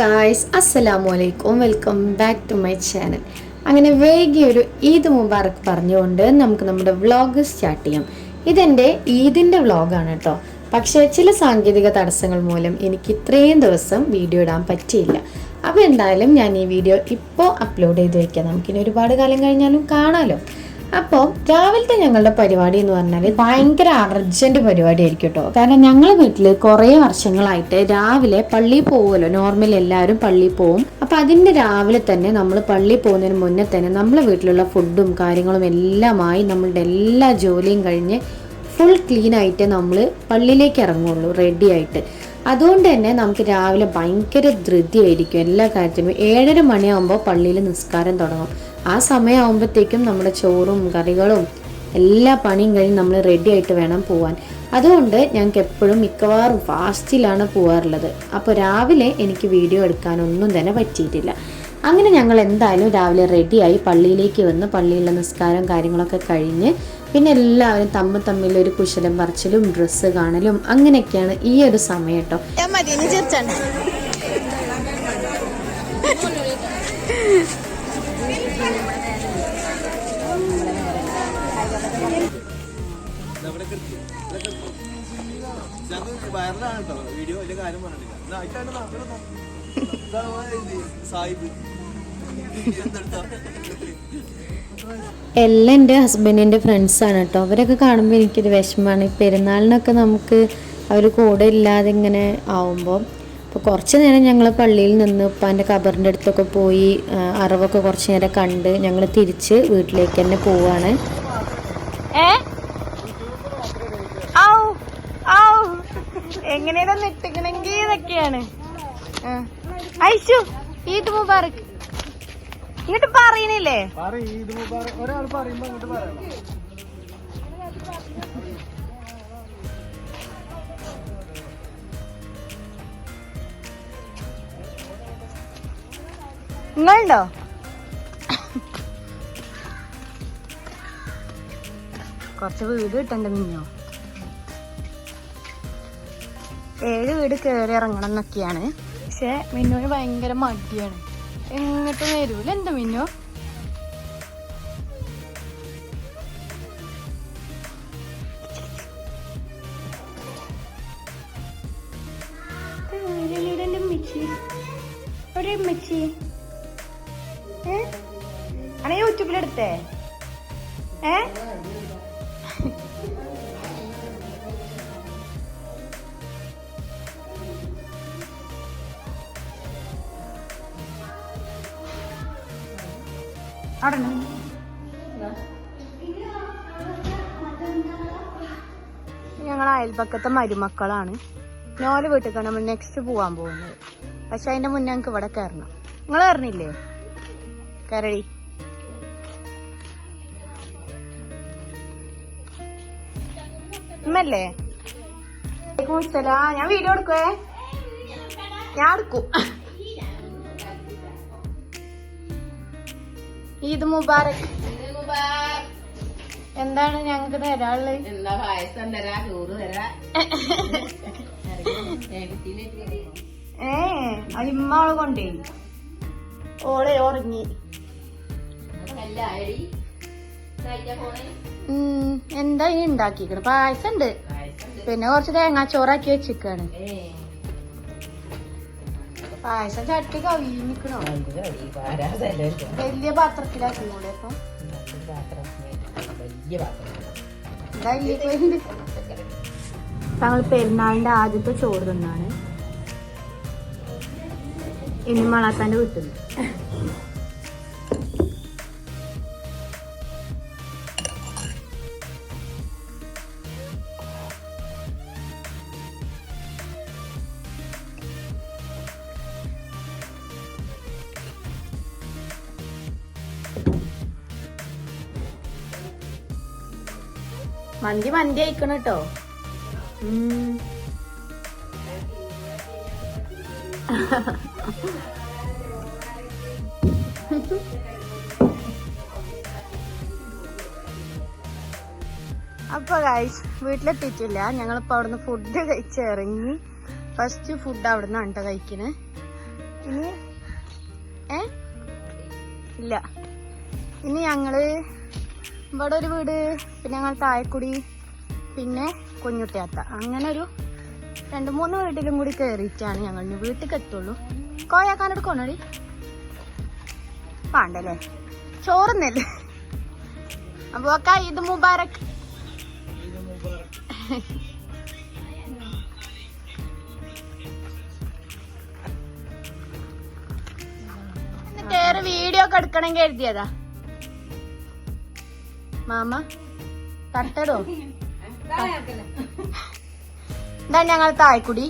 Guys അസ്സലാമു അലൈക്കും welcome back to my channel അങ്ങനെ വൈകിയ ഈദ് മുബാറക്ക് പറഞ്ഞുകൊണ്ട് നമുക്ക് നമ്മുടെ വ്ളോഗ് സ്റ്റാർട്ട് ചെയ്യാം. ഇതെന്റെ ഈദിന്റെ വ്ളോഗാണ് കേട്ടോ. പക്ഷേ ചില സാങ്കേതിക തടസ്സങ്ങൾ മൂലം എനിക്ക് ഇത്രയും ദിവസം വീഡിയോ ഇടാൻ പറ്റിയില്ല. അപ്പോൾ എന്തായാലും ഞാൻ ഈ വീഡിയോ ഇപ്പോൾ അപ്ലോഡ് ചെയ്ത് വയ്ക്കാം നമുക്കിനി ഒരുപാട് കാലം കഴിഞ്ഞാലും കാണാമല്ലോ അപ്പോൾ രാവിലത്തെ ഞങ്ങളുടെ പരിപാടി എന്ന് പറഞ്ഞാൽ ഭയങ്കര പരിപാടി ആയിരിക്കും കേട്ടോ കാരണം ഞങ്ങളുടെ വീട്ടിൽ കുറേ വർഷങ്ങളായിട്ട് രാവിലെ പള്ളി പോകുമല്ലോ നോർമൽ എല്ലാവരും പള്ളിയിൽ പോകും അപ്പൊ അതിന്റെ രാവിലെ തന്നെ നമ്മൾ പള്ളിയിൽ പോകുന്നതിന് മുന്നേ തന്നെ നമ്മളെ വീട്ടിലുള്ള ഫുഡും കാര്യങ്ങളും എല്ലാമായി നമ്മളുടെ എല്ലാ ജോലിയും കഴിഞ്ഞ് ഫുൾ ക്ലീൻ ആയിട്ട് നമ്മൾ പള്ളിയിലേക്ക് ഇറങ്ങുള്ളൂ റെഡി ആയിട്ട്. അതുകൊണ്ട് തന്നെ നമുക്ക് രാവിലെ ഭയങ്കര ധൃതിയായിരിക്കും എല്ലാ കാര്യത്തിനും ഏഴര മണിയാകുമ്പോൾ പള്ളിയിൽ നിസ്കാരം തുടങ്ങും. ആ സമയമാകുമ്പോഴത്തേക്കും നമ്മുടെ ചോറും കറികളും എല്ലാ പണിയും കഴിഞ്ഞ് നമ്മൾ റെഡി ആയിട്ട് വേണം പോവാൻ. അതുകൊണ്ട് ഞങ്ങൾക്ക് എപ്പോഴും മിക്കവാറും ഫാസ്റ്റിലാണ് പോകാറുള്ളത് അപ്പോൾ രാവിലെ എനിക്ക് വീഡിയോ എടുക്കാനൊന്നും തന്നെ പറ്റിയിട്ടില്ല. അങ്ങനെ ഞങ്ങൾ എന്തായാലും രാവിലെ റെഡിയായി പള്ളിയിലേക്ക് വന്ന് പള്ളിയിലെ നിസ്കാരം കാര്യങ്ങളൊക്കെ കഴിഞ്ഞ് പിന്നെ എല്ലാവരും തമ്മിൽ തമ്മിൽ ഒരു കുശലം പറിച്ചിലും ഡ്രസ്സ് കാണലും അങ്ങനെയൊക്കെയാണ് ഈ ഒരു സമയം കേട്ടോ. വൈറലാണ് കേട്ടോ വീഡിയോ വലിയ കാര്യം പറഞ്ഞിട്ടില്ല സാഹിബ്. എല്ലാം എന്റെ ഹസ്ബൻഡിന്റെ ഫ്രണ്ട്സാണ് കേട്ടോ. അവരൊക്കെ കാണുമ്പോൾ എനിക്കൊരു വിഷമമാണ്. ഈ പെരുന്നാളിനൊക്കെ നമുക്ക് അവർ കൂടെ ഇല്ലാതെ ഇങ്ങനെ ആവുമ്പോൾ അപ്പോൾ കുറച്ച് നേരം ഞങ്ങൾ പള്ളിയിൽ നിന്ന് ഉപ്പാന്റെ കബറിന്റെ അടുത്തൊക്കെ പോയി അറിവൊക്കെ കുറച്ച് നേരം കണ്ട് ഞങ്ങൾ തിരിച്ച് വീട്ടിലേക്ക് തന്നെ പോവാണ്. എങ്ങനെയാണ് നെട്ടിക്കണെങ്കിൽ ഇതൊക്കെയാണ്. ഐശു ഈദ് മുബാറക്ക് ഇങ്ങോട്ട് പറയണില്ലേ? ഒരാൾ പറയുമ്പോ അങ്ങോട്ട് പറയണം. നിങ്ങളുണ്ടോ? കുറച്ച് വീട് കിട്ടണ്ട മിഞ്ഞോ. ഏഴ് വീട് കേറി ഇറങ്ങണം എന്നൊക്കെയാണ്. പക്ഷെ മിന്നുവിന് ഭയങ്കര മടിയാണ്. എങ്ങോട്ടും വരൂല എന്റെ മിന്നു? യൂട്യൂബിലെടുത്തേ. ഏ? ഞങ്ങൾ അയൽപക്കത്തെ മരുമക്കളാണ്. നോൽ വീട്ടിൽ നമ്മൾ നെക്സ്റ്റ് പോവാൻ പോകുന്നത്. പക്ഷെ അതിന്റെ മുന്നേ ഞങ്ങൾക്ക് ഇവിടെ കയറണം നിങ്ങൾ കയറണില്ലേ കരടി ഉമ്മല്ലേ. ഞാൻ വീഡിയോ എടുക്കുവേ? ഞാൻ എടുക്കും. ഈദ് മുബാറക്. എന്താണ് ഞങ്ങക്ക് തരാനുള്ളത്? എന്താ പായസം? തരാ? ചോറ് തരാ. ഏ അത് ഇമ്മൾ കൊണ്ടേ ഓളെ ഉറങ്ങി. എന്താ ഈ ഉണ്ടാക്കിക്കണ്? പായസം ഉണ്ട്. പിന്നെ കുറച്ച് തേങ്ങാച്ചോറാക്കി വെച്ചിക്കാണ് പായസം ചട്ടി കവിഞ്ഞിക്കണോ വലിയ പാത്രത്തിലാക്കി കൂടെ അപ്പൊ? ഞങ്ങൾ പെരുന്നാളിന്റെ ആദ്യത്തെ ചോറ് തിന്നാണ്. ഇനി മളാത്താന്റെ വീട്ടിൽ മന്തി മന്തി അയക്കണം കേട്ടോ അപ്പൊ ഗായ്സ് വീട്ടിലെത്തിയിട്ടില്ല. ഞങ്ങളിപ്പോ അവിടുന്ന് ഫുഡ് കഴിച്ച് ഇറങ്ങി. ഫസ്റ്റ് ഫുഡ് അവിടുന്ന് അണ്ട കഴിക്കണേ. ഇനി ഏ? ഇല്ല. ഇനി ഞങ്ങൾ ഇവിടെ ഒരു വീട് പിന്നെ ഞങ്ങൾ താഴെക്കുടി പിന്നെ കുഞ്ഞുട്ടിയാത്ത. അങ്ങനെ ഒരു രണ്ട് മൂന്ന് വീട്ടിലും കൂടി കയറിയിട്ടാണ് ഞങ്ങൾ ഇനി വീട്ടിലേക്ക് എത്തുള്ളൂ. കോയാക്കാനോട് കൊണ്ടടി പാണ്ടല്ലേ? ചോറുന്നല്ലേ? അപ്പൊ ഒക്കെ ഇത് മുബാറക്. എന്നിട്ട് വീഡിയോ ഒക്കെ എടുക്കണം കരുതിയതാ. മാമ തട്ടടോ ഇതാ ഞങ്ങൾ തായ്ക്കുടി.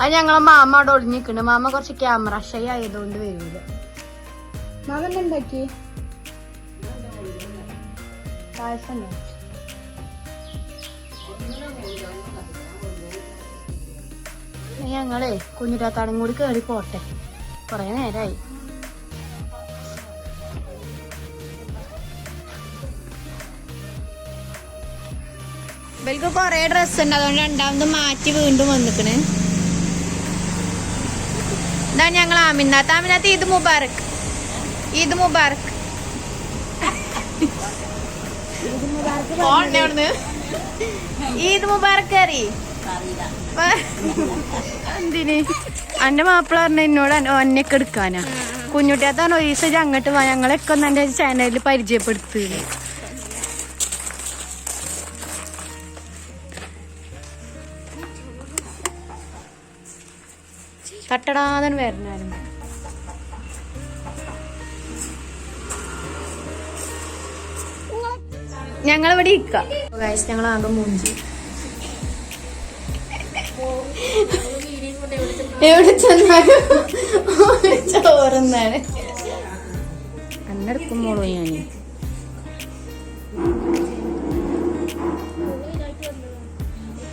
അത് ഞങ്ങളെ മാമ അവിടെ ഒളിഞ്ഞിക്കണ് മാമ കുറച്ച് ക്യാമറ ഷൈ ആയതുകൊണ്ട് വരൂല. പായസം ഞങ്ങളെ കുഞ്ഞിരാത്താടും കൂടി കേറി പോട്ടെ. കൊറേ നേരായി. ഇവർക്ക് കുറെ ഡ്രസ് ഉണ്ട്. അതുകൊണ്ട് രണ്ടാമത് മാറ്റി വീണ്ടും വന്നിക്കണ്. ഇതാ ഞങ്ങൾ ആമിനാത്ത് ആമിനാത്ത് ഈദ് മുബാറക്. ഈദ് മുബാറക്. ഈദ് മുബാറക് അറി എന്തിന്? എന്റെ മാപ്പിള പറഞ്ഞ എന്നോട് ഒന്നൊക്കെ എടുക്കാനാ. കുഞ്ഞുട്ടിയാത്താണ് ഒരു ദിവസം അങ്ങോട്ട് വാ. ഞങ്ങളൊക്കെ ഒന്ന് എന്റെ ചാനലിൽ പരിചയപ്പെടുത്തുക തട്ടടാതൻ വരണാലും ഞങ്ങളിവിടെ ഇരിക്കാം. ഞങ്ങൾ ആകെ മൂഞ്ചി. എവിടെ ചെന്നാലും ചോറുന്നാണ്. അന്നെടുക്കുമ്പോളോ ഞാൻ.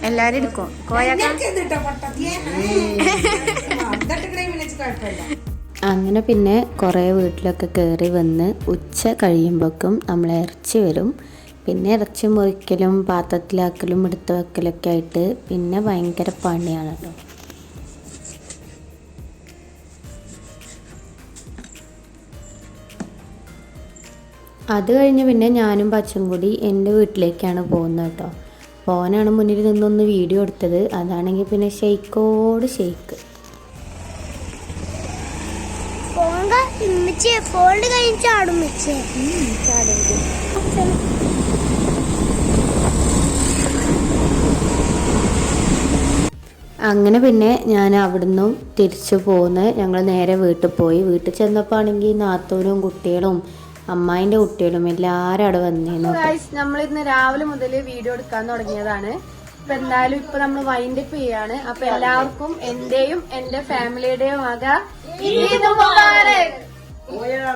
എല്ലാരും എടുക്കും? കോയക്ക അങ്ങനെ പിന്നെ കുറേ വീട്ടിലൊക്കെ കയറി വന്ന് ഉച്ച കഴിയുമ്പോഴേക്കും നമ്മൾ ഇറച്ചി വരും. പിന്നെ ഇറച്ചി മുറിക്കലും പാത്രത്തിലാക്കലും എടുത്ത് വെക്കലൊക്കെ ആയിട്ട് പിന്നെ ഭയങ്കര പണിയാണ് കേട്ടോ അത് കഴിഞ്ഞ് പിന്നെ ഞാനും പച്ചും കൂടി എന്റെ വീട്ടിലേക്കാണ് പോകുന്നത് കേട്ടോ. പോകാനാണ് മുന്നിൽ നിന്നൊന്ന് വീഡിയോ എടുത്തത്. അതാണെങ്കിൽ പിന്നെ ഷെയ്ക്കോട് ഷെയ്ക്ക്. ഇമ്മിച്ച് ഫോൾഡ് കഴിഞ്ഞ് ചാടും മിച്ചേ അങ്ങനെ പിന്നെ ഞാൻ അവിടുന്ന് തിരിച്ചു പോന്ന് ഞങ്ങൾ നേരെ വീട്ടിൽ പോയി. വീട്ടിൽ ചെന്നപ്പോൾ ആണെങ്കിൽ നാത്തൂരും കുട്ടികളും അമ്മായിന്റെ കുട്ടികളും എല്ലാവരും അവിടെ വന്നിരുന്നു നമ്മൾ ഇന്ന് രാവിലെ മുതൽ വീഡിയോ എടുക്കാൻ തുടങ്ങിയതാണ്. ഇപ്പൊ എന്തായാലും ഇപ്പൊ നമ്മൾ വൈൻഡ് അപ്പ് ചെയ്യാണ്. അപ്പൊ എല്ലാവർക്കും എന്റെയും എന്റെ ഫാമിലിയുടെയും ആക ഈദ് മുബാറക്